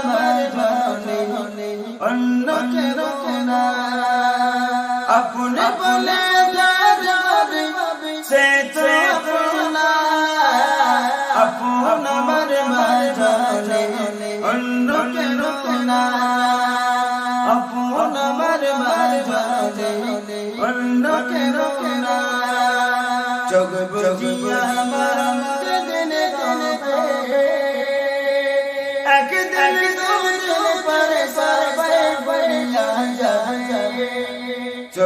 আমার মাঝনে অন্য কে রোনা আপন বলে সে আপন আমার মাঝনে অন্য কে রোনা আপন আমার মাঝনে অন্য কে রোনা জগ বুঝিয়া আমার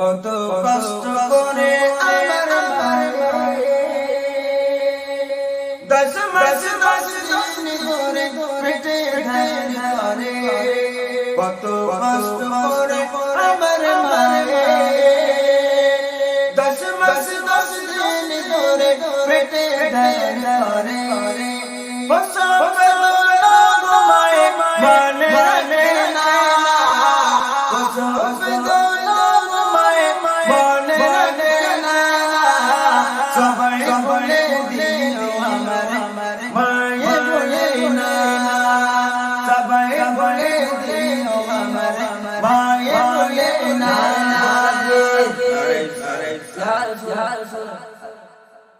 কত কষ্ট করে আমার দশ মাস, দশ দিন ধরে পেটে ধান করে কত কষ্ট করে আমার মায়ে। দশ মাস, দশ দিন ধরে পেটে ধান করে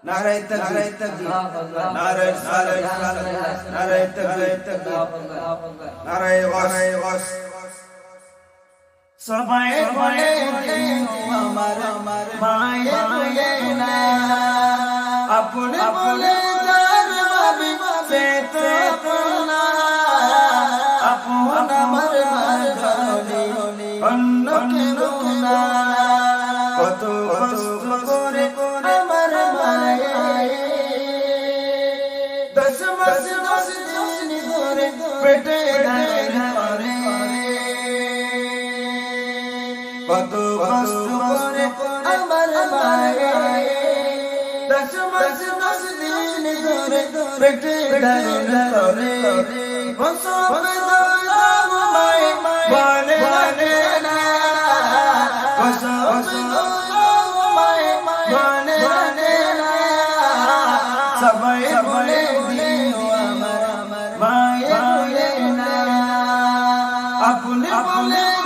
নারায় তকবীর। নারায় সালাত নারায় তকবীর। নারায় ওয়াস। সবাই বলে আমার আমার মায়ে বলে না। আপন বলে যার ভাবি সে তো আপনা আপন আমার মাঝে অন্য কে রোনা কত কষ্ট পেটে ধান করে কত কষ্ট করে আমার মায়ে। দশ মাস দশ দিন ধরে পেটে করে সব মায়ে মায়। আপনি বলে